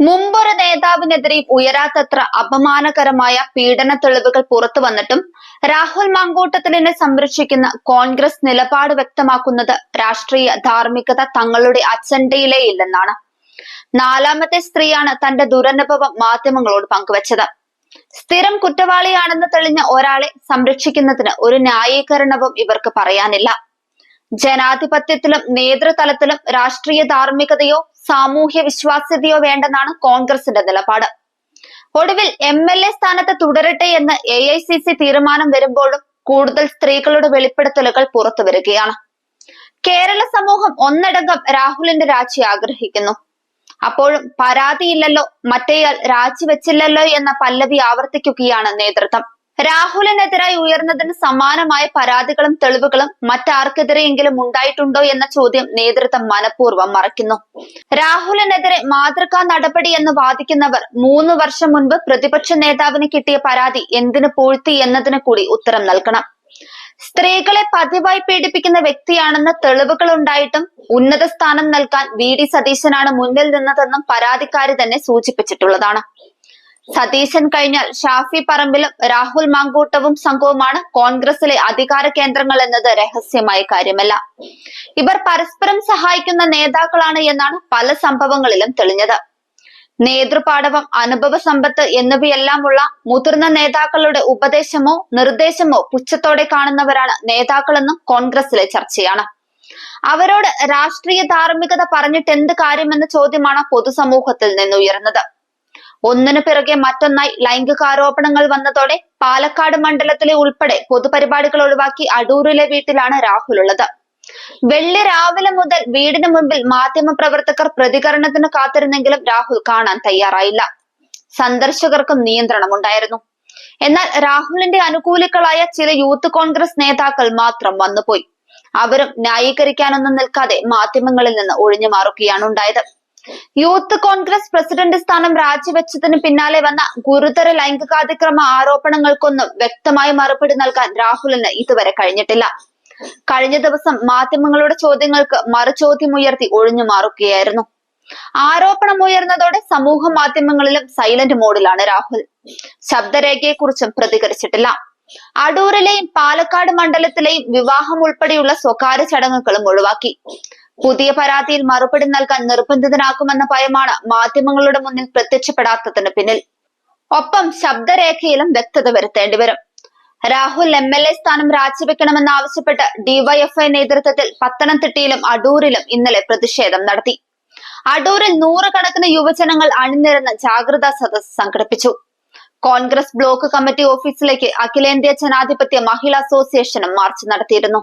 മുമ്പൊരു നേതാവിനെതിരെയും ഉയരാത്തത്ര അപമാനകരമായ പീഡന തെളിവുകൾ പുറത്തു വന്നിട്ടും രാഹുൽ മങ്കൂട്ടത്തിലിനെ സംരക്ഷിക്കുന്ന കോൺഗ്രസ് നിലപാട് വ്യക്തമാക്കുന്നത് രാഷ്ട്രീയ ധാർമ്മികത തങ്ങളുടെ അജണ്ടയിലേ ഇല്ലെന്നാണ്. നാലാമത്തെ സ്ത്രീയാണ് തന്റെ ദുരനുഭവം മാധ്യമങ്ങളോട് പങ്കുവച്ചത്. സ്ഥിരം കുറ്റവാളിയാണെന്ന് തെളിഞ്ഞ ഒരാളെ സംരക്ഷിക്കുന്നതിന് ഒരു ന്യായീകരണവും ഇവർക്ക് പറയാനില്ല. ജനാധിപത്യത്തിലും നേതൃതലത്തിലും രാഷ്ട്രീയ ധാർമ്മികതയോ സാമൂഹ്യ വിശ്വാസ്യതയോ വേണ്ടെന്നാണ് കോൺഗ്രസിന്റെ നിലപാട്. ഒടുവിൽ എം എൽ എ സ്ഥാനത്ത് തുടരട്ടെ എന്ന് എ ഐ സി സി തീരുമാനം വരുമ്പോഴും കൂടുതൽ സ്ത്രീകളുടെ വെളിപ്പെടുത്തലുകൾ പുറത്തു വരികയാണ്. കേരള സമൂഹം ഒന്നടങ്കം രാഹുലിന്റെ രാജി ആഗ്രഹിക്കുന്നു. അപ്പോഴും പരാതിയില്ലല്ലോ മറ്റേയാൾ രാജിവെച്ചില്ലല്ലോ എന്ന പല്ലവി ആവർത്തിക്കുകയാണ് നേതൃത്വം. രാഹുലിനെതിരായി ഉയർന്നതിന് സമാനമായ പരാതികളും തെളിവുകളും മറ്റാർക്കെതിരെയെങ്കിലും ഉണ്ടായിട്ടുണ്ടോ എന്ന ചോദ്യം നേതൃത്വം മനഃപൂർവം മറയ്ക്കുന്നു. രാഹുലിനെതിരെ മാതൃകാ നടപടി എന്ന് വാദിക്കുന്നവർ മൂന്ന് വർഷം മുൻപ് പ്രതിപക്ഷ നേതാവിന് കിട്ടിയ പരാതി എന്തിനു പൂഴ്ത്തി എന്നതിന് കൂടി ഉത്തരം നൽകണം. സ്ത്രീകളെ പതിവായി പീഡിപ്പിക്കുന്ന വ്യക്തിയാണെന്ന് തെളിവുകൾ ഉണ്ടായിട്ടും ഉന്നത സ്ഥാനം നൽകാൻ വി. ഡി. സതീശനാണ് മുന്നിൽ നിന്നതെന്നും പരാതിക്കാരി തന്നെ സൂചിപ്പിച്ചിട്ടുള്ളതാണ്. സതീശൻ കഴിഞ്ഞാൽ ഷാഫി പറമ്പിലും രാഹുൽ മാങ്കൂട്ടവും സംഘവുമാണ് കോൺഗ്രസിലെ അധികാര കേന്ദ്രങ്ങൾ എന്നത് രഹസ്യമായ കാര്യമല്ല. ഇവർ പരസ്പരം സഹായിക്കുന്ന നേതാക്കളാണ് എന്നാണ് പല സംഭവങ്ങളിലും തെളിഞ്ഞത്. നേതൃപാടവം അനുഭവ സമ്പത്ത് എന്നിവയെല്ലാമുള്ള മുതിർന്ന നേതാക്കളുടെ ഉപദേശമോ നിർദ്ദേശമോ പുച്ഛത്തോടെ കാണുന്നവരാണ് നേതാക്കളെന്നും കോൺഗ്രസിലെ ചർച്ചയാണ്. അവരോട് രാഷ്ട്രീയ ധാർമ്മികത പറഞ്ഞിട്ട് എന്ത് കാര്യമെന്ന ചോദ്യമാണ് പൊതുസമൂഹത്തിൽ നിന്നുയർന്നത് ഒന്നിനു പിറകെ മറ്റൊന്നായി ലൈംഗികാരോപണങ്ങൾ വന്നതോടെ പാലക്കാട് മണ്ഡലത്തിലെ ഉൾപ്പെടെ പൊതുപരിപാടികൾ ഒഴിവാക്കി അടൂരിലെ വീട്ടിലാണ് രാഹുൽ ഉള്ളത്. വെള്ളി രാവിലെ മുതൽ വീടിന് മുമ്പിൽ മാധ്യമ പ്രവർത്തകർ പ്രതികരണത്തിന് കാത്തിരുന്നെങ്കിലും രാഹുൽ കാണാൻ തയ്യാറായില്ല. സന്ദർശകർക്കും നിയന്ത്രണമുണ്ടായിരുന്നു. എന്നാൽ രാഹുലിന്റെ അനുകൂലികളായ ചില യൂത്ത് കോൺഗ്രസ് നേതാക്കൾ മാത്രം വന്നുപോയി. അവരും ന്യായീകരിക്കാനൊന്നും നിൽക്കാതെ മാധ്യമങ്ങളിൽ നിന്ന് ഒഴിഞ്ഞു മാറുകയാണ് ഉണ്ടായത്. യൂത്ത് കോൺഗ്രസ് പ്രസിഡന്റ് സ്ഥാനം രാജിവെച്ചതിന് പിന്നാലെ വന്ന ഗുരുതര ലൈംഗികാതിക്രമ ആരോപണങ്ങൾക്കൊന്നും വ്യക്തമായ മറുപടി നൽകാൻ രാഹുലിന് ഇതുവരെ കഴിഞ്ഞിട്ടില്ല. കഴിഞ്ഞ ദിവസം മാധ്യമങ്ങളുടെ ചോദ്യങ്ങൾക്ക് മറുചോദ്യമുയർത്തി ഒഴിഞ്ഞു മാറുകയായിരുന്നു. ആരോപണം ഉയർന്നതോടെ സമൂഹ മാധ്യമങ്ങളിലും സൈലന്റ് മോഡിലാണ് രാഹുൽ. ശബ്ദരേഖയെക്കുറിച്ചും പ്രതികരിച്ചിട്ടില്ല. അടൂരിലെയും പാലക്കാട് മണ്ഡലത്തിലെയും വിവാഹം ഉൾപ്പെടെയുള്ള സ്വകാര്യ ചടങ്ങുകളും ഒഴിവാക്കി. പുതിയ പരാതിയിൽ മറുപടി നൽകാൻ നിർബന്ധിതനാക്കുമെന്ന ഭയമാണ് മാധ്യമങ്ങളുടെ മുന്നിൽ പ്രത്യക്ഷപ്പെടാത്തതിന് പിന്നിൽ. ഒപ്പം ശബ്ദരേഖയിലും വ്യക്തത വരുത്തേണ്ടി വരും. രാഹുൽ എം എൽ എ സ്ഥാനം രാജിവെക്കണമെന്നാവശ്യപ്പെട്ട് ഡിവൈഎഫ്ഐ നേതൃത്വത്തിൽ പത്തനംതിട്ടയിലും അടൂരിലും ഇന്നലെ പ്രതിഷേധം നടത്തി. അടൂരിൽ നൂറുകണക്കിന് യുവജനങ്ങൾ അണിനിരന്ന് ജാഗ്രതാ സദസ് സംഘടിപ്പിച്ചു. കോൺഗ്രസ് ബ്ലോക്ക് കമ്മിറ്റി ഓഫീസിലേക്ക് അഖിലേന്ത്യാ ജനാധിപത്യ മഹിളാ അസോസിയേഷനും മാർച്ച് നടത്തിയിരുന്നു.